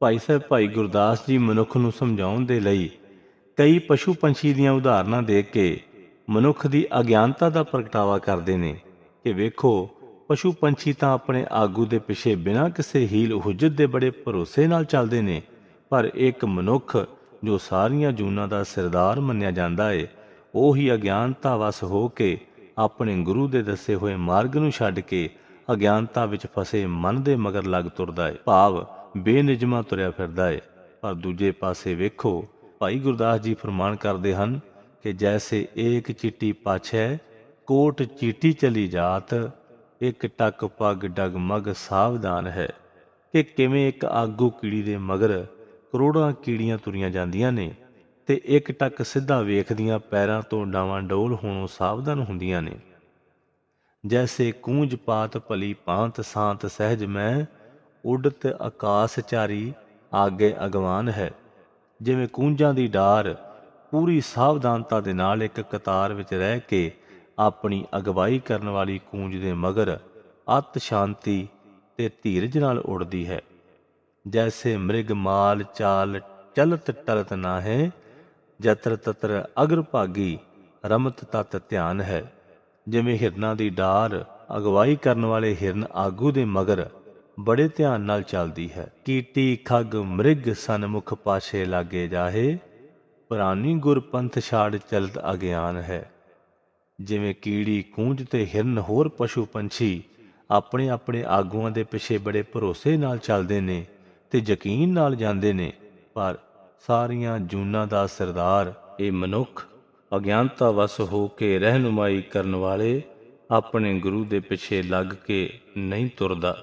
ਭਾਈ ਸਾਹਿਬ, ਭਾਈ ਗੁਰਦਾਸ ਜੀ ਮਨੁੱਖ ਨੂੰ ਸਮਝਾਉਣ ਦੇ ਲਈ ਕਈ ਪਸ਼ੂ ਪੰਛੀ ਦੀਆਂ ਉਦਾਹਰਨਾਂ ਦੇ ਕੇ ਮਨੁੱਖ ਦੀ ਅਗਿਆਨਤਾ ਦਾ ਪ੍ਰਗਟਾਵਾ ਕਰਦੇ ਨੇ ਕਿ ਵੇਖੋ, ਪਸ਼ੂ ਪੰਛੀ ਤਾਂ ਆਪਣੇ ਆਗੂ ਦੇ ਪਿੱਛੇ ਬਿਨਾਂ ਕਿਸੇ ਹੀਲ ਹੁਜਤ ਦੇ ਬੜੇ ਭਰੋਸੇ ਨਾਲ ਚੱਲਦੇ ਨੇ, ਪਰ ਇੱਕ ਮਨੁੱਖ ਜੋ ਸਾਰੀਆਂ ਜੂਨਾਂ ਦਾ ਸਰਦਾਰ ਮੰਨਿਆ ਜਾਂਦਾ ਏ, ਉਹ ਹੀ ਅਗਿਆਨਤਾ ਵਸ ਹੋ ਕੇ ਆਪਣੇ ਗੁਰੂ ਦੇ ਦੱਸੇ ਹੋਏ ਮਾਰਗ ਨੂੰ ਛੱਡ ਕੇ ਅਗਿਆਨਤਾ ਵਿੱਚ ਫਸੇ ਮਨ ਦੇ ਮਗਰ ਲੱਗ ਤੁਰਦਾ ਏ। ਭਾਵ ਬੇਨਿਜਮਾ ਤੁਰਿਆ ਫਿਰਦਾ ਏ। ਪਰ ਦੂਜੇ ਪਾਸੇ ਵੇਖੋ, ਭਾਈ ਗੁਰਦਾਸ ਜੀ ਫਰਮਾਨ ਕਰਦੇ ਹਨ ਕਿ ਜੈਸੇ ਏਕ ਚਿੱਟੀ ਪਾਛੈ ਕੋਟ ਚੀਟੀ ਚਲੀ ਜਾਤ, ਇੱਕ ਟੱਕ ਪੱਗ ਡਗਮਗ ਸਾਵਧਾਨ ਹੈ। ਕਿ ਕਿਵੇਂ ਇੱਕ ਆਗੂ ਕੀੜੀ ਦੇ ਮਗਰ ਕਰੋੜਾਂ ਕੀੜੀਆਂ ਤੁਰੀਆਂ ਜਾਂਦੀਆਂ ਨੇ ਤੇ ਇੱਕ ਟੱਕ ਸਿੱਧਾ ਵੇਖਦੀਆਂ ਪੈਰਾਂ ਤੋਂ ਡਾਵਾਂ ਡੋਲ ਹੋਣੋਂ ਸਾਵਧਾਨ ਹੁੰਦੀਆਂ ਨੇ। ਜੈਸੇ ਕੂੰਜ ਪਾਤ ਭਲੀ ਪਾਂਤ ਸਾਂਤ ਸਹਿਜ ਮੈਂ ਉਡਤ ਆਕਾਸ਼ਚਾਰੀ ਆਗੇ ਅਗਵਾਨ ਹੈ। ਜਿਵੇਂ ਕੂੰਜਾਂ ਦੀ ਡਾਰ, ਪੂਰੀ ਸਾਵਧਾਨਤਾ ਦੇ ਨਾਲ ਇੱਕ ਕਤਾਰ ਵਿੱਚ ਰਹਿ ਕੇ ਆਪਣੀ ਅਗਵਾਈ ਕਰਨ ਵਾਲੀ ਕੂੰਜ ਦੇ ਮਗਰ ਅਤ ਸ਼ਾਂਤੀ ਤੇ ਧੀਰਜ ਨਾਲ ਉੜਦੀ ਹੈ। ਜੈਸੇ ਮ੍ਰਿਗ ਮਾਲ ਚਾਲ ਚਲਤ ਟਲਤ ਨਾ ਹੈ ਜਤਰ ਤਤਰ ਅਗਰ ਭਾਗੀ ਰਮਤ ਤਤ ਧਿਆਨ ਹੈ। ਜਿਵੇਂ ਹਿਰਨਾਂ ਦੀ ਡਾਰ ਅਗਵਾਈ ਕਰਨ ਵਾਲੇ ਹਿਰਨ ਆਗੂ ਦੇ ਮਗਰ ਬੜੇ ਧਿਆਨ ਨਾਲ ਚੱਲਦੀ ਹੈ ਕੀਟੀ ਖੱਗ ਮ੍ਰਿਗ ਸਨਮੁਖ ਪਾਸ਼ੇ ਲਾਗੇ ਜਾਹੇ, ਪੁਰਾਣੀ ਗੁਰਪੰਥ ਛਾੜ ਚਲਤ ਅਗਿਆਨ ਹੈ। ਜਿਵੇਂ ਕੀੜੀ ਕੂੰਜ ਤੇ ਹਿਰਨ ਹੋਰ ਪਸ਼ੂ ਪੰਛੀ ਆਪਣੇ ਆਪਣੇ ਆਗੂਆਂ ਦੇ ਪਿੱਛੇ ਬੜੇ ਭਰੋਸੇ ਨਾਲ ਚੱਲਦੇ ਨੇ ਤੇ ਯਕੀਨ ਨਾਲ ਜਾਂਦੇ ਨੇ, ਪਰ ਸਾਰੀਆਂ ਜੂਨਾਂ ਦਾ ਸਰਦਾਰ ਇਹ ਮਨੁੱਖ ਅਗਿਆਨਤਾ ਵਸ ਹੋ ਕੇ ਰਹਿਨੁਮਾਈ ਕਰਨ ਵਾਲੇ ਆਪਣੇ ਗੁਰੂ ਦੇ ਪਿੱਛੇ ਲੱਗ ਕੇ ਨਹੀਂ ਤੁਰਦਾ।